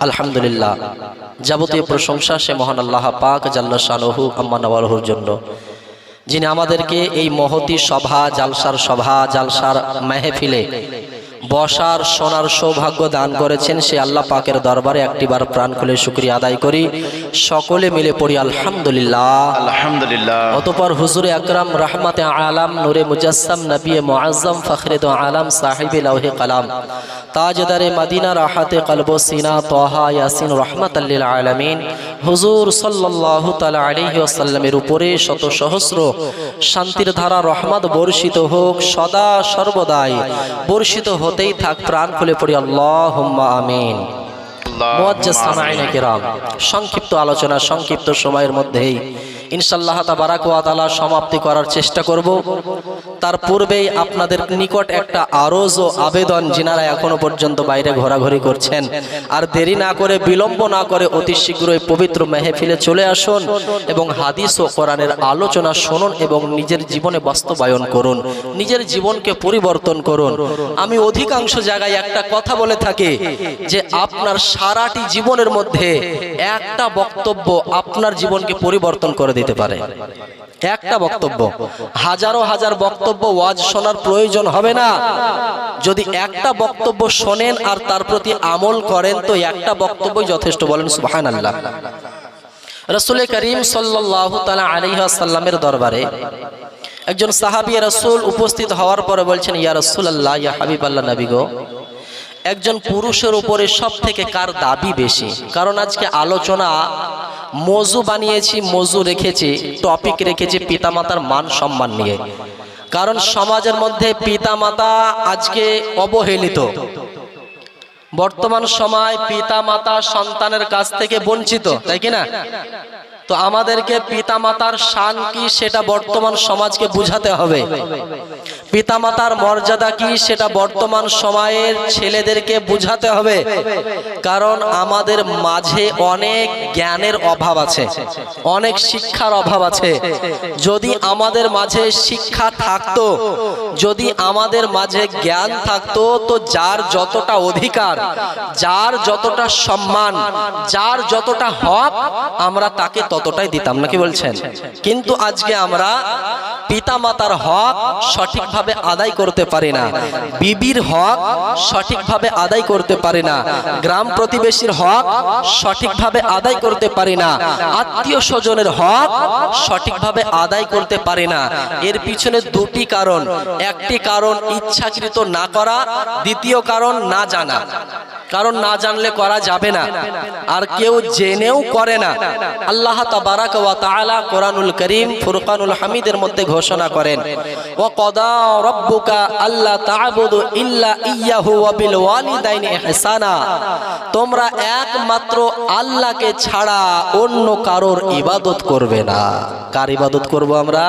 আলহামদুলিল্লাহ। যাবতীয় প্রশংসা সে মহান আল্লাহ পাক জাল্লা শাহু আম্মা নওয়ালহুর জন্য। যিনি আমাদেরকে এই মহতি সভা, জালসার সভা, জালসার মেহফিলে বসার সোনার সৌভাগ্য দান করেছেন সে আল্লাহ পাকের দরবারে একটিবার প্রাণ খুলে শুক্রিয়া আদায় করি। সকলে মিলে পড়ি আলহামদুলিল্লাহ। আলহামদুলিল্লাহ। অতপর হুজুরে আকরাম রহমতে আলাম নূরে মুজাসম নবী মুআজ্জম ফখরে তো আলাম সাহিবে লৌহে কালাম। তাজদারে মদিনা রাহাতে কলব সিনা তোহা ইয়াসিন রহমতাল্লিল আলমিন। হুজুর সাল্লাল্লাহু তাআলা আলাইহি ওয়াসাল্লামের উপরে শত সহস্র শান্তির ধারা রহমত বর্ষিত হোক সদা সর্বদাই বর্ষিত হতেই থাক প্রাণ খুলে পড়ি আল্লাহ আমিন। সংক্ষিপ্ত আলোচনা সংক্ষিপ্ত সময়ের মধ্যেই ইনশাল্লাহ তাবারাক ওয়া তাআলা সমাপ্তি করার চেষ্টা করব। তার পূর্বেই আপনাদের নিকট একটা আরজ ও আবেদন যিনারা এখনও পর্যন্ত বাইরে ঘোরাঘুরি করছেন। আর দেরি না করে, বিলম্ব না করে অতি শীঘ্রই পবিত্র মেহফিলে চলে আসুন এবং হাদিস ও কোরআনের আলোচনা শুনুন এবং নিজের জীবনে বাস্তবায়ন করুন। নিজের জীবনকে পরিবর্তন করুন। আমি অধিকাংশ জায়গায় একটা কথা বলে থাকি যে আপনার সারাটি জীবনের মধ্যে একটা বক্তব্য আপনার জীবনকে পরিবর্তন করে দিতে পারে। একটা বক্তব্য, হাজারো হাজার বক্তব্য ওয়াজ শোনার প্রয়োজন হবে না। যদি একটা বক্তব্য শোনেন আর তার প্রতি আমল করেন, তো একটা বক্তব্যই যথেষ্ট বলেন সুবাহান আল্লাহ রসুল করিম সাল্লাহ তালা আলিহাসাল্লামের দরবারে একজন সাহাবি রসুল উপস্থিত হওয়ার পরে বলছেন, ইয়া রসুল আল্লাহ ইয়া হাবিব আল্লাহ নবী গো একজন পুরুষের উপরে সব থেকে কার দাবি বেশি? কারণ আজকে আলোচনা, মজু বানিয়েছি, মজু রেখেছি টপিক রেখেছি পিতামাতার মান সম্মান নিয়ে। কারণ সমাজের মধ্যে পিতামাতা আজকে অবহেলিত। বর্তমান সময় পিতামাতা সন্তানের কাছ থেকে বঞ্চিত, তাই কি না? তো আমাদেরকে পিতামাতার শান কি সেটা বর্তমান সমাজকে বুঝাতে হবে। পিতামাতার মর্যাদা কি সেটা বর্তমান সময়ের ছেলেদেরকে বুঝাতে হবে। কারণ আমাদের মাঝে অনেক জ্ঞানের অভাব আছে, অনেক শিক্ষার অভাব আছে। যদি আমাদের মাঝে শিক্ষা থাকতো, যদি আমাদের মাঝে জ্ঞান থাকতো, তো যার যতটা অধিকার, যার যতটা সম্মান, যার যতটা হক, আমরা তাকে ততটাই দিতাম, নাকি বলছেন? কিন্তু আজকে আমরা পিতামাতার হক সঠিকভাবে আদায় করতে পারি না, বিবির হক সঠিকভাবে আদায় করতে পারি না, গ্রাম প্রতিবেশীর হক সঠিকভাবে আদায় করতে পারি না, আত্মীয় স্বজনের হক সঠিকভাবে আদায় করতে পারি না। এর পিছনে দুটি কারণ, একটি কারণ ইচ্ছাকৃত না করা, দ্বিতীয় কারণ না জানা। কারণ না জানলে করা যাবে না। আর কেউ জেনেও করে না। আল্লাহ কোরআনুল করিম, ফুরকানুল হামিদের মধ্যে ঘোষণা করেন ওয়া কদা রাব্বুকা আল্লা ইল্লা ওয়ালিদাইনি ইহসানা। তোমরা একমাত্র আল্লাহকে ছাড়া অন্য কারোর ইবাদত করবে না। কার ইবাদত করব আমরা?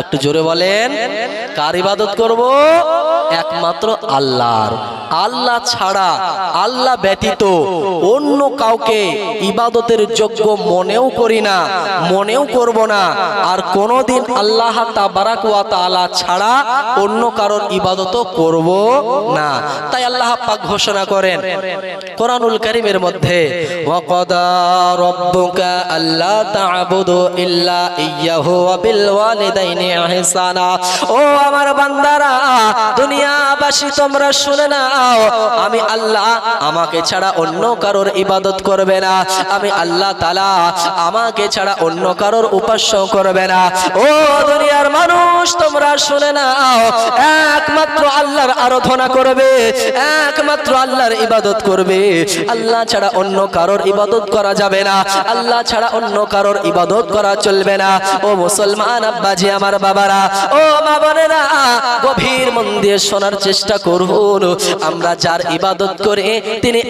একটু জোরে বলেন, কার ইবাদত করব? একমাত্র আল্লাহর। আল্লাহ ছাড়া আল্লাহ ব্যতীত অন্য কাউকে ইবাদতের যোগ্য মনেও করি না, মনেও করব না। আর কোনোদিন আল্লাহ তাবারাক ওয়া তাআলা ছাড়া অন্য কারোর ইবাদত করব না। তাই আল্লাহ পাক ঘোষণা করেন কোরআনুল কারীমের মধ্যে ইহসানা। ও আমার বান্দারা দুনিয়াবাসী, তোমরা শুনে নাও, আমি আল্লাহ আমাকে ছাড়া অন্য কারোর ইবাদত করবে না। আমি আল্লাহ তালা আমাকে ছাড়া অন্য কারোর উপাস্য করবে না। ও দুনিয়ার মানুষ, তোমরা শুনে নাও, একমাত্র আল্লাহর আরাধনা করবে, একমাত্র আল্লাহর ইবাদত করবে। আল্লাহ ছাড়া অন্য কারোর ইবাদত করা যাবে না। আল্লাহ ছাড়া অন্য কারোর ইবাদত করা চলবে না। ও মুসলমান আব্বাজি, আমার বাবারা, ও মা বোনেরা, গভীর মন দিয়ে শোনার চেষ্টা করুন। আমরা যার ইবাদত করে তিনি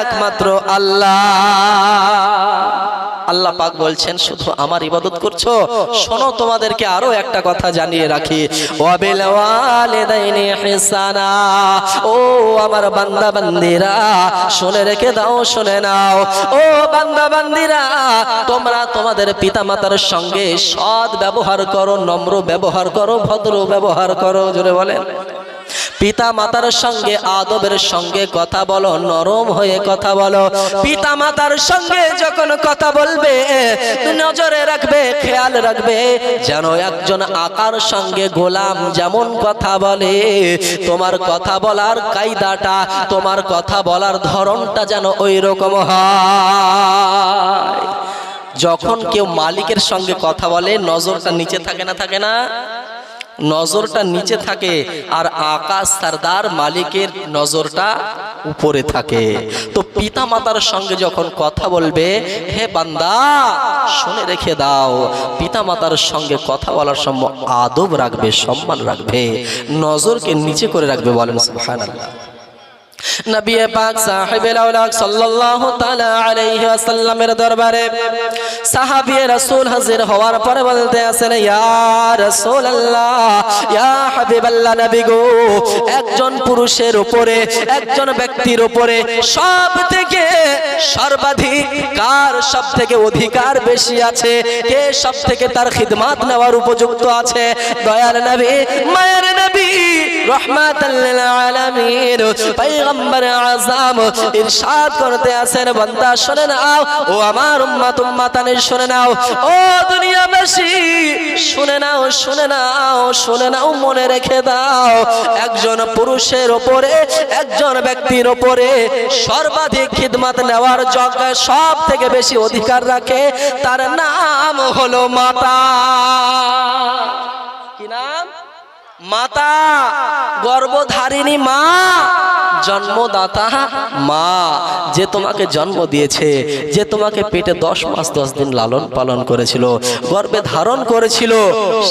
একমাত্র আল্লাহ। আল্লাহ পাক বলছেন, শুধু আমার ইবাদত করছ? শোনো, তোমাদেরকে আরও একটা কথা জানিয়ে রাখি। ও আমার বান্দা বান্দিরা, শুনে রেখে দাও, শুনে নাও। ও বান্দা বান্দিরা, তোমরা তোমাদের পিতা মাতার সঙ্গে সৎ ব্যবহার করো, নম্র ব্যবহার করো, ভদ্র ব্যবহার করো, জোরে বলেন। পিতা মাতার সঙ্গে, আদবের সঙ্গে কথা বলো, নরম হয়ে কথা বলো। পিতা মাতার সঙ্গে যখন কথা বলবে, নজরে রাখবে, খেয়াল রাখবে, যেন একজন আকার সঙ্গে গোলাম যেমন কথা বলে। তোমার কথা বলার কায়দাটা, তোমার কথা বলার ধরনটা যেন ওই রকম হয়। যখন কেউ মালিকের সঙ্গে কথা বলে, নজরটা নিচে থাকে না থাকে না? নজরটা নিচে থাকে আর আকাশ সারদার মালিকের নজরটা উপরে থাকে। তো পিতা মাতার সঙ্গে যখন কথা বলবে, হে বান্দা, শুনে রেখে দাও পিতা মাতার সঙ্গে কথা বলার সময় আদব রাখবে, সম্মান রাখবে, নজরকে নিচে করে রাখবে। বলেন, সুবহানাল্লাহ। নবী পাক সাহেবের আওলাদ সাল্লাল্লাহু তাআলা আলাইহি ওয়াসাল্লামের দরবারে সাহাবী রাসূল হাজির হওয়ার পরে বলতে আছেন, ইয়া রাসূলুল্লাহ, ইয়া হাবিবাল্লাহ নবী গো, একজন পুরুষের উপরে, একজন ব্যক্তির উপরে সব থেকে সর্বাধিক কার সব থেকে অধিকার বেশি আছে? কে সব থেকে তার খিদমাত নেওয়ার উপযুক্ত আছে? দয়াল নবী, মায়ের নবী আছেন নাও। ও আমার নাও। নাও নাও মনে রেখে দাও। একজন পুরুষের ওপরে, একজন ব্যক্তির ওপরে সর্বাধিক খিদমত নেওয়ার যোগ্য সব থেকে বেশি অধিকার রাখে। তার নাম হলো মাতা। মাতা, গর্ভধারিণী মা, জন্মদাতা মা, যে তোমাকে জন্ম দিয়েছে, যে তোমাকে পেটে দশ মাস, দশ দিন লালন পালন করেছিল গর্বে ধারণ করেছিল,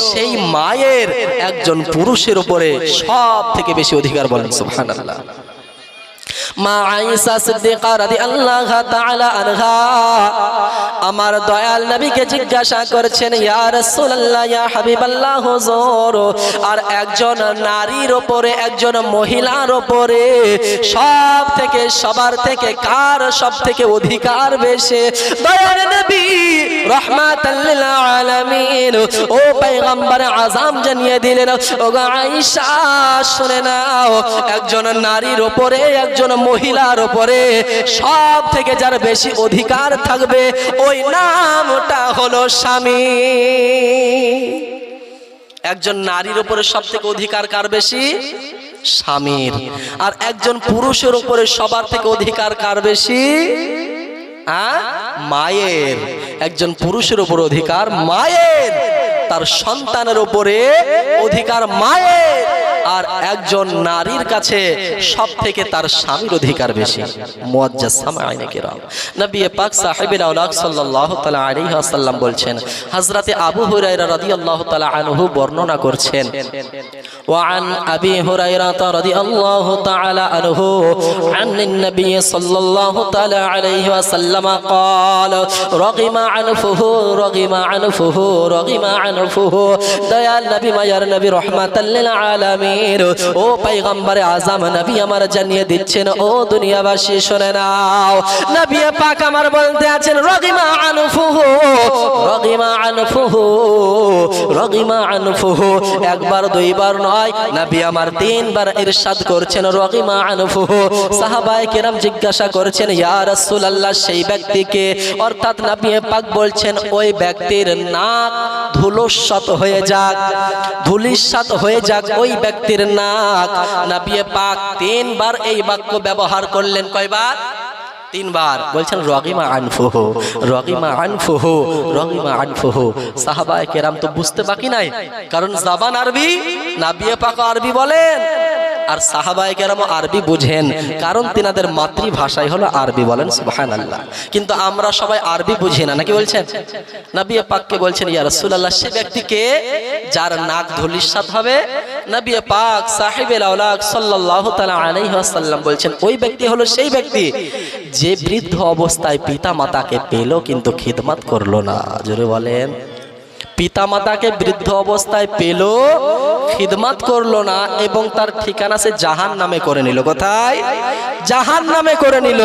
সেই মায়ের একজন পুরুষের উপরে সব থেকে বেশি অধিকার বলেন, সুবহানাল্লাহ। মা সিদ্দিকা তাআলা আনহা, আমার দয়াল নবীকে জিজ্ঞাসা করেছেন, ইয়া রাসূলুল্লাহ, ইয়া হাবিবাল্লাহ হুজুর আর একজন নারীর উপরে একজন মহিলার উপরে সব থেকে, সবার থেকে, কার সব থেকে অধিকার বেশি? দয়াল নবী আলামিন, ও পয়গম্বর জানিয়ে দিলেন ও গো আয়েশা, শুনে নাও, একজন নারীর উপরে একজন মহিলার উপরে সব থেকে যার বেশি অধিকার থাকবে, ওই নামটা হলো স্বামী। একজন নারীর উপরে সব থেকে অধিকার কার বেশি? স্বামীর। আর একজন পুরুষের উপরে সবার থেকে অধিকার কার বেশি? মায়ের। একজন পুরুষের উপর অধিকার মায়ের। তার সন্তানের উপরে অধিকার মায়ের। আর একজন নারীর কাছে সব থেকে তার স্বামীর অধিকার বেশি মুয়াজ্জাজ সামাইনে কিরাম নবী পাক সাহেবের আওলাদ সাল্লাল্লাহু তাআলা আলাইহি ওয়াসাল্লাম বলছেন হযরতে আবু হুরায়রা রাদিয়াল্লাহু তাআলা আনহু বর্ণনা করছেন وعن أبي هريرة رضي الله تعالى عنه عن النبي صلى الله تعالى عليه وسلم قال رغم عنفه رغم عنفه رغم عنفه দয়াল নবী মায়ার নবী রহমাতাল লিল আলামিন ও পয়গম্বর আযম নবী আমার জানিয়ে দিচ্ছেন, ও দুনিয়াবাসী, শুনে নাও। নবী পাক আমার বলতে আছেন, রগিমা আনফুহু রগিমা আনফুহু রগিমা আনফুহু। একবার, দুইবার নয়, নবী আমার তিনবার ইরশাদ করছেন, রগিমা আনফুহু। সাহাবায়ে কেরাম জিজ্ঞাসা করেছেন, ইয়া রাসূলুল্লাহ, সেই ব্যক্তিকে? অর্থাৎ নবী পাক বলছেন, ওই ব্যক্তির নাক ধুলোস্বাত হয়ে যাক, ধুলিস্বাত হয়ে যাক, ওই ব্যক্তির নাক। নাবিয়ে পাক তিনবার এই বাক্য ব্যবহার করলেন। কয়বার? তিনবার। বলছেন, রগিমা আনফুহু রগিমা আনফুহু রগিমা আনফুহু। সাহাবায়ে তো বুঝতে কারণ আরবি আরবি বলেন। আর সাহাবায়ে কেরাম আরবি বুঝেন। কারণ তিনাদের মাতৃভাষাই হলো আরবি বলেন, সুবহানাল্লাহ। কিন্তু আমরা সবাই আরবি বুঝি না, নাকি বলছেন? নবী পাককে বলছেন, ইয়া রাসূলুল্লাহ, সে ব্যক্তিকে যার নাক ধুলিসাত হবে? নবী পাক সাহেবের সাল্লাল্লাহু তাআলা আলাইহি বলছেন, ওই ব্যক্তি হলো সেই ব্যক্তি যে বৃদ্ধ অবস্থায় পিতা মাতাকে পেল, কিন্তু খিদমত করল না। জোরে বলেন। পিতামাতাকে বৃদ্ধ অবস্থায় পেল, খিদমাত করল না এবং তার ঠিকানা সে জাহান নামে করে নিল। কোথায়? জাহান নামে করে নিল।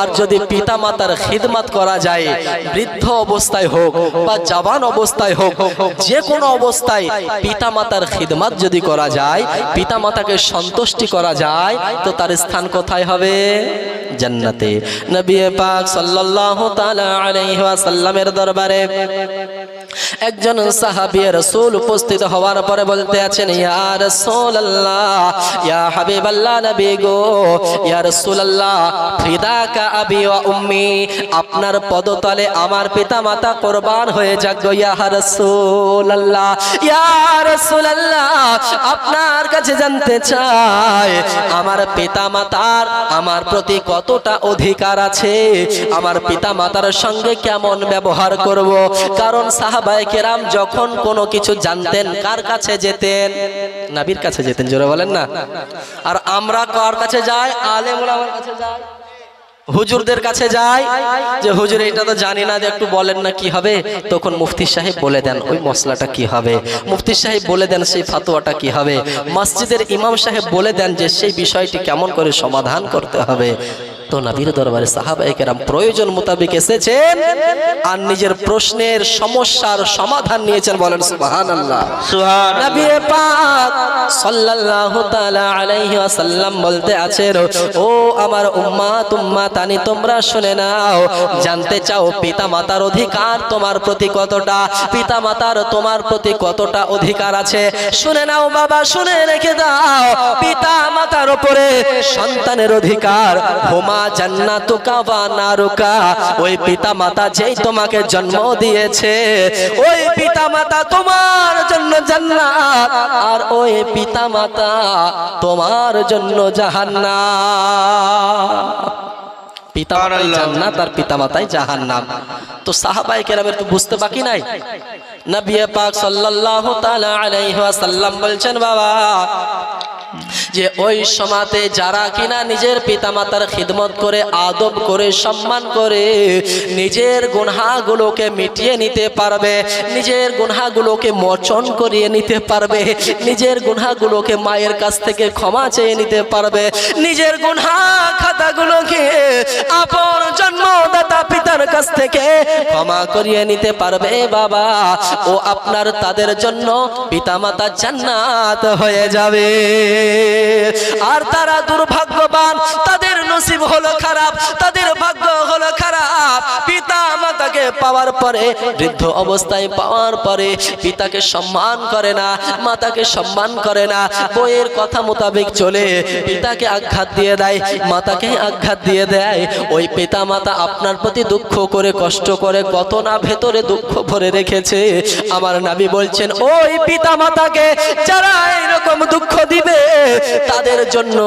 আর যদি পিতামাতার খিদমাত করা যায়, বৃদ্ধ অবস্থায় হোক বা জাবান অবস্থায় হোক যে কোনো অবস্থায় পিতামাতার খিদমাত যদি করা যায়, পিতামাতাকে সন্তুষ্টি করা যায়, তো তার স্থান কোথায় হবে? জান্নাতে। নবী পাক সাল্লাল্লাহু তাআলা আলাইহি ওয়াসাল্লামের দরবারে। একজন সাহাবী রাসূল উপস্থিত হওয়ার পরে বলতে আছেন, ইয়া রাসূলুল্লাহ, ইয়া হাবিবাল্লাহ নবী গো, ইয়া রাসূলুল্লাহ ফিদাকা আবি ওয়া উম্মি, আপনার পদতলে আমার পিতা মাতা কুরবান হয়ে যাক গো, ইয়া রাসূলুল্লাহ ইয়া রাসূলুল্লাহ, আপনার কাছে জানতে চাই, আমার পিতা মাতার আমার প্রতি কতটা অধিকার আছে, আমার পিতা মাতার সঙ্গে কেমন ব্যবহার করব? কারণ সাহাবায়ে কেরাম যখন কোনো কিছু জানতেন, কার কাছে যেতেন? নবীর কাছে যেতেন, জোরে বলেন না। আর আমরা কার কাছে যাই? আলেম কাছে যাই। হুজুরদের কাছে যাই। যে হুজুর, এটা তো জানি না যে একটু বলেন না কি হবে। তখন মুফতি সাহেব বলে দেন, ওই মশলাটা কি হবে? মুফতি সাহেব বলে দেন, সেই ফাতোয়াটা কি হবে? মসজিদের ইমাম সাহেব বলে দেন যে, সেই বিষয়টি কেমন করে সমাধান করতে হবে? তো নবীর দরবারে সাহাবাইকেরাম প্রয়োজন মোতাবেক এসেছেন আর নিজের প্রশ্নের সমস্যার সমাধান নিয়েছেন বলেন সুবহানাল্লাহ। সুহান নবী পাক সাল্লাল্লাহু তাআলা আলাইহি ওয়াসাল্লাম বলতে আছেন ও আমার উম্মাত উম্মাতানি তোমরা শুনে নাও জানতে চাও পিতা মাতার অধিকার তোমার প্রতি কতটা? পিতা মাতার তোমার প্রতি কতটা অধিকার আছে? শুনে নাও বাবা শুনে রেখে দাও পিতা মাতার উপরে সন্তানের অধিকার হোমা জান্নাতুকা ওয়া নারুকা। ওই পিতা মাতা যেই তোমাকে জন্ম দিয়েছে ওই পিতা মাতা তোমার জন্য জান্নাত আর ওই পিতা মাতা তোমার জন্য জাহান্নাম। পিতা মাতাই জান্নাত আর পিতা মাতাই জাহান্নাম। তো সাহাবাই কেরামের তো বুঝতে বাকি নাই? নবী পাক সাল্লাল্লাহু তাআলা আলাইহি ওয়াসাল্লাম বলছেন বাবা যে ওই সমাতে যারা কিনা নিজের পিতামাতার খিদমত করে, আদব করে, সম্মান করে, নিজের গুনহাগুলোকে মিটিয়ে নিতে পারবে, নিজের গুনহাগুলোকে মোচন করিয়ে নিতে পারবে, নিজের গুনহাগুলোকে মায়ের কাছ থেকে ক্ষমা চেয়ে নিতে পারবে, নিজের গুনহা খাতাগুলোকে আপন জন্মদাতা পিতার কাছ থেকে ক্ষমা করিয়ে নিতে পারবে, বাবা। ও আপনার তাদের জন্য পিতামাতা জান্নাত হয়ে যাবে। আর তারা দুর্ভাগ্যবান তাদের নসিব হলো খারাপ তাদের ভাগ্য হলো খারাপ। পিতা মাতাকে পাওয়ার পরে, বৃদ্ধ অবস্থায় পাওয়ার পরে পিতাকে সম্মান করে না, মাতাকে সম্মান করে না, বইয়ের কথা মোতাবেক চলে পিতাকে আঘাত দিয়ে দেয়, মাতাকে আঘাত দিয়ে দেয়। ওই পিতা মাতা আপনার প্রতি দুঃখ করে, কষ্ট করে, কত না ভেতরে দুঃখ ভরে রেখেছে। আমার নাবি বলছেন, ওই পিতা মাতাকে যারা এরকম দুঃখ দিবে, তাদের জন্য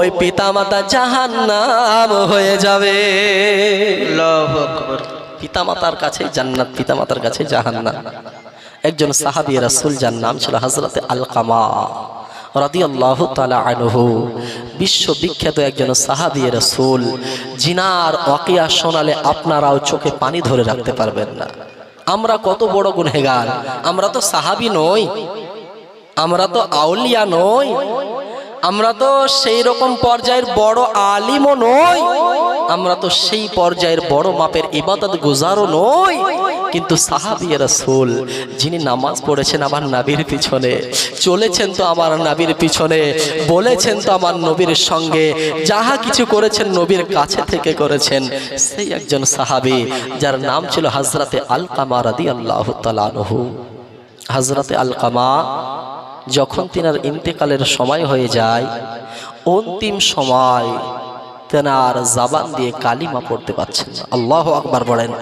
ওই পিতা মাতা জাহান্নাম হয়ে যাবে। আল্লাহু আকবার। পিতামাতার কাছে জান্নাত, পিতামাতার কাছে জাহান্নাম। একজন সাহাবী রাসূল, যার নাম ছিল হযরতে আলকামা রাদিয়াল্লাহু তাআলা আনহু। বিশ্ববিখ্যাত একজন সাহাবী রাসূল, জিনার ওয়াকিয়া শোনালে আপনারাও চোখে পানি ধরে রাখতে পারবেন না। আমরা কত বড় গুনহেগার, আমরা তো সাহাবী নই, আমরা তো আউলিয়া নই। আমরা তো সেই রকম পর্যায়ের বড় আলিমও নই। আমরা তো সেই পর্যায়ের বড় মাপের ইবাদত গুজারও নই। কিন্তু সাহাবি রাসূল, যিনি নামাজ পড়েছেন আমার নাবির পিছনে, চলেছেন তো আমার নাবির পিছনে, বলেছেন তো আমার নবীর সঙ্গে, যাহা কিছু করেছেন নবীর কাছে থেকে করেছেন। সেই একজন সাহাবী, যার নাম ছিল হযরতে আলকামা রাদিয়াল্লাহু তাআলা আনহু। হযরতে আলকামা যখন তিনার ইন্তেকালের সময় হয়ে যায়, অন্তিম সময় তেনার জাবান দিয়ে কালিমা পড়তে পারছেন আল্লাহ আকবার বলেন,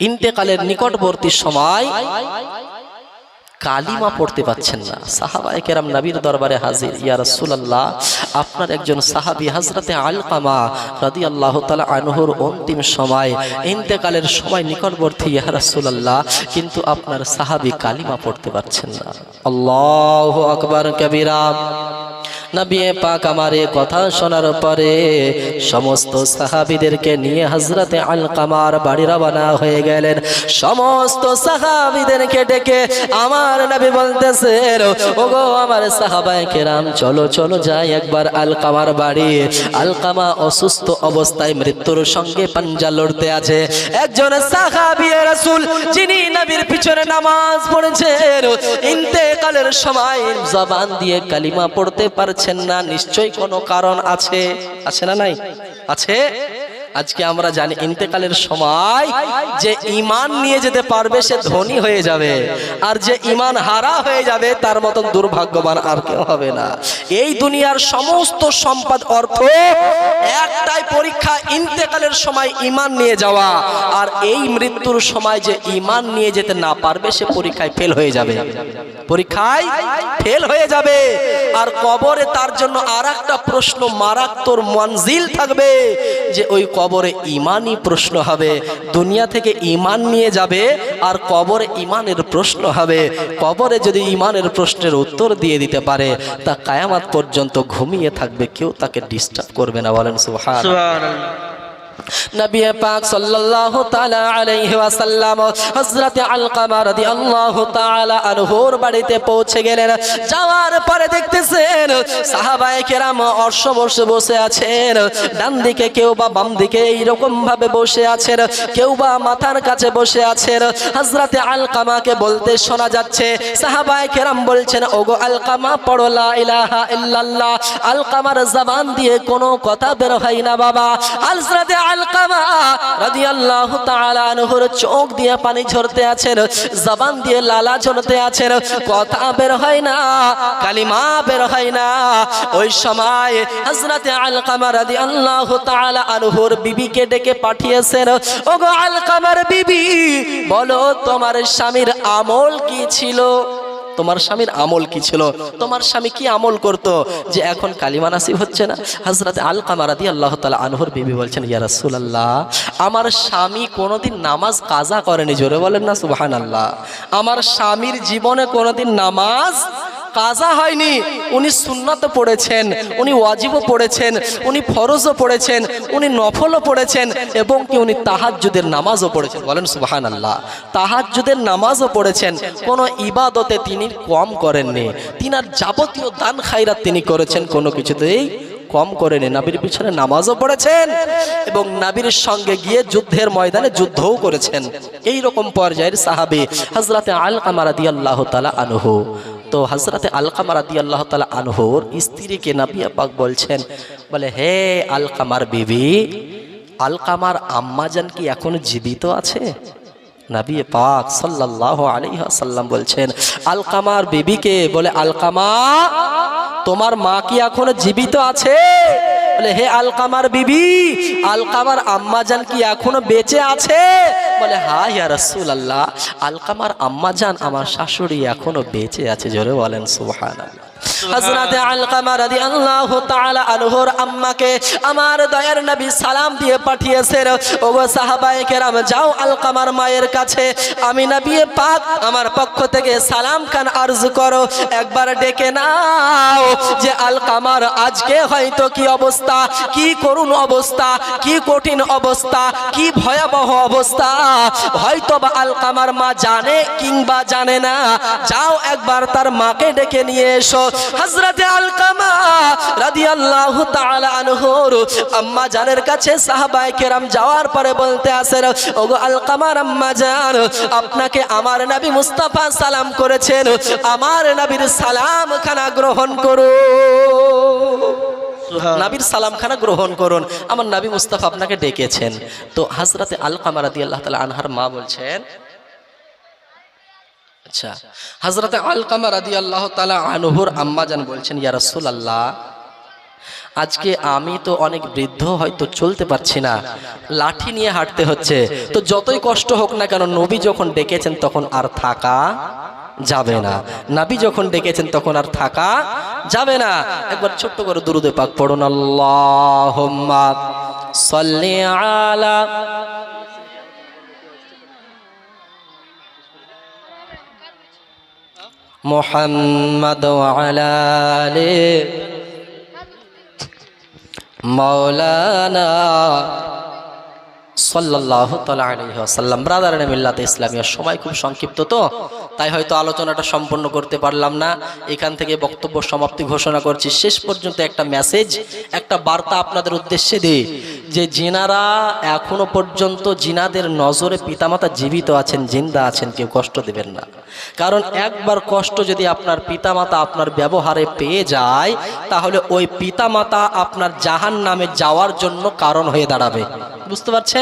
ইন্তেকালের নিকটবর্তী সময় কালিমা পড়তে পাচ্ছেন না। সাহাবা কেরাম নবীর দরবারে হাজির। ইয়া রাসূলুল্লাহ আপনার একজন সাহাবী হযরতে আলকামা রাদিয়াল্লাহু তাআলা আনহুর অন্তিম সময় ইন্তেকালের সময় নিকটবর্তী ইয়া রাসূলুল্লাহ কিন্তু আপনার সাহাবী কালিমা পড়তে পারছেন না। আল্লাহু আকবার কবিরা। নবী পাক আমার কথা শোনার পরে সমস্ত সাহাবিদেরকে নিয়ে হজরতে আলকামার বাড়ি রওনা হয়ে গেলেন। সমস্ত সাহাবিদেরকে ডেকে আমার নবী বলতেছেন, ওগো আমার সাহাবায়ে কেরাম, চলো চলো যাই একবার আলকামার বাড়ি। আলকামা অসুস্থ অবস্থায় মৃত্যুর সঙ্গে পাঞ্জা লড়তে আছে। একজন সাহাবী রাসূল, যিনি নবীর পিছনে নামাজ পড়েছেন, ইন্তেকালের সময় জবান দিয়ে কালিমা পড়তে পারছেন না নিশ্চয়ই কোনো কারণ আছে। আছে না নাই? আছে? আজকে আমরা জানি ইন্তেকালের সময় যে ইমান নিয়ে যেতে পারবে, সে ধনী হয়ে যাবে। আর যে ইমান হারা হয়ে যাবে, তার মতন দুর্ভাগ্যবান আর কেউ হবে না। এই দুনিয়ার সমস্ত সম্পদ, অর্থ একটাই পরীক্ষা, ইন্তেকালের সময় ইমান নিয়ে যাওয়া। আর এই মৃত্যুর সময় যে ইমান নিয়ে যেতে না পারবে, সে পরীক্ষায় ফেল হয়ে যাবে। পরীক্ষায় ফেল হয়ে যাবে। আর কবরে তার জন্য আর একটা প্রশ্ন মারাত্মর মঞ্জিল থাকবে যে ওই কবরে ইমানই প্রশ্ন হবে। দুনিয়া থেকে ইমান নিয়ে যাবে আর কবরে ইমানের প্রশ্ন হবে। কবরে যদি ইমানের প্রশ্নের উত্তর দিয়ে দিতে পারে, তা কায়ামাত পর্যন্ত ঘুমিয়ে থাকবে, কেউ তাকে ডিস্টার্ব করবে না। বলেন সুহান নবী পাক সাল্লাল্লাহু তাআলা আলাইহি ওয়াসাল্লাম হযরত আলকামা রাদিয়াল্লাহু তাআলা আনহুর বাড়িতে পৌঁছে গেলেন। যাওয়ার পরে দেখতেছেন সাহাবায়ে কেরাম অর্শ বসে বসে আছেন। ডান দিকে কেউ বা বাম দিকে এইরকম ভাবে বসে আছেন, কেউ বা মাথার কাছে বসে আছেন। হযরতে আলকামাকে বলতে শোনা যাচ্ছে, সাহাবায়ে কেরাম বলছেন, ওগো আলকামা, পড়ো লা ইলাহা ইল্লাল্লাহ। আলকামার জবান দিয়ে কোনো কথা বের হয় না বাবা। হযরতে আলকামা রাদিয়াল্লাহু তাআলা আনহুর চোখ দিয়ে পানি ঝরতে আছেন, জবান দিয়ে লালা ঝরতে আছেন, কথা বের হয় না, কালিমা বের হয় না। ওই সময় হযরতে আলকামা রাদিয়াল্লাহু তাআলা আনহুর বিবিকে ডেকে পাঠিয়েছেন, ওগো আলকামার বিবি, বলো তোমার স্বামীর আমল কি ছিল? তোমার স্বামীর আমল কি ছিল? তোমার স্বামী কি আমল করত? যে এখন কালিমা নাসিব হচ্ছে না? হজরত আল কামারাদি আল্লাহ তালা আনহর বিবি বলছেন ইয়ারসুল আল্লাহ আমার স্বামী কোনোদিন নামাজ কাজা করেনি। জোরে বলেন না সুবাহান আল্লাহ আমার স্বামীর জীবনে কোনোদিন নামাজ কাজা হয়নি, উনি সুন্নত পড়েছেন, উনি ওয়াজিবও পড়েছেন, উনি ফরজও পড়েছেন, উনি নফলও পড়েছেন, এবং কি উনি তাহাজ্জুদের নামাজও পড়েছেন। বলেন সুবাহান আল্লাহ তাহাজ্জুদের নামাজও পড়েছেন, কোনো ইবাদতে তিনি কম করেননি। তিনার যাবতীয় দান খাইরাত তিনি করেছেন, কোনো কিছুতেই কম করেনি নাবির পিছনে নামাজও পড়েছেন, এবং নাবির সঙ্গে গিয়ে যুদ্ধের ময়দানে যুদ্ধও করেছেন। এই রকম পর্যায়ের সাহাবি হজরতে আল কামারাদি আল্লাহ তালা আনহু। তো হজরতে আলকামার আদি আল্লাহ তালা আনহুর স্ত্রীকে নাবিয়া পাক বলছেন, বলে, হে আলকামার বিবি, আলকামার আম্মাজান কি এখনও জীবিত আছে? নাবি পাক সাল্লাহ আলাইসাল্লাম বলছেন, আলকামার বিবিকে, বলে, আলকামা, তোমার মা কি এখন জীবিত আছে? বলে, হে আলকামার বিবি, আলকামার আম্মাজান কি এখনও বেঁচে আছে? বলে হা ইয়া রসুল আল্লাহ আলকামার আম্মাজান আমার শাশুড়ি এখনও বেঁচে আছে। জোরে বলেন, সুবহানাল্লাহ। হযরতে আলকামা রাদিয়াল্লাহু তাআলা আনহুর আম্মাকে আমার দয়ার নবী সালাম দিয়ে পাঠিয়েছেন, ওগো সাহাবায়ে কেরাম, যাও আলকামার মায়ের কাছে। আমি নবী পাক আমার পক্ষ থেকে সালাম খান আরজ করো। একবার ডেকে নাও যে আলকামার আজকে হয়তো কি অবস্থা, কি করুণ অবস্থা, কি কঠিন অবস্থা, কি ভয়াবহ অবস্থা। হয়তো বা আলকামার মা জানে কিংবা জানে না। যাও একবার তার মাকে ডেকে নিয়ে এসো। হজরতে আলকামা রাদিয়াল্লাহু তাআলা আনহুর আম্মা জানের কাছে সাহাবায়ে কেরাম যাওয়ার পরে বলতে আসেন ওগো আলকামার আম্মা জান আপনাকে আমার নবী মুস্তাফা সালাম করেছেন আমার নবীর সালাম খানা গ্রহণ করুন নাবির সালামখানা গ্রহণ করুন। আমার নাবি মুস্তাফা আপনাকে ডেকেছেন। তো হাজরাতে আল কামারাদি আল্লাহ তালা আনহার মা বলছেন আচ্ছা। হাজরাতে আল কামারাদি আল্লাহ তালা আনহুর আম্মাজান বলছেন, ইয়া রাসূল আল্লাহ আজকে আমি তো অনেক বৃদ্ধ, হয়তো চলতে পারছি না। লাঠি নিয়ে হাঁটতে হচ্ছে। তো যতই কষ্ট হোক না কেন, নবী যখন ডেকেছেন তখন আর থাকা যাবে না। নাবি যখন ডেকেছেন তখন আর থাকা যাবে না। একবার ছোট্ট করে দুরুদে পাক পড়ুন আল্লাহ আলা محمد وعلى آله. مولانا সাল্লাহ সাল্লাম ব্রাদার মিল্লাতে ইসলামিয়ার সময় খুব সংক্ষিপ্ত তো? তাই হয়তো আলোচনাটা সম্পন্ন করতে পারলাম না। এখান থেকে বক্তব্য সমাপ্তি ঘোষণা করছি। শেষ পর্যন্ত একটা মেসেজ একটা বার্তা আপনাদের উদ্দেশ্যে দিই, যে জিনারা এখনও পর্যন্ত জিনাদের নজরে পিতামাতা জীবিত আছেন, জিন্দা আছেন, কেউ কষ্ট দেবেন না। কারণ একবার কষ্ট যদি আপনার পিতামাতা আপনার ব্যবহারে পেয়ে যায়, তাহলে ওই পিতামাতা আপনার জাহান নামে যাওয়ার জন্য কারণ হয়ে দাঁড়াবে। বুঝতে পারছেন?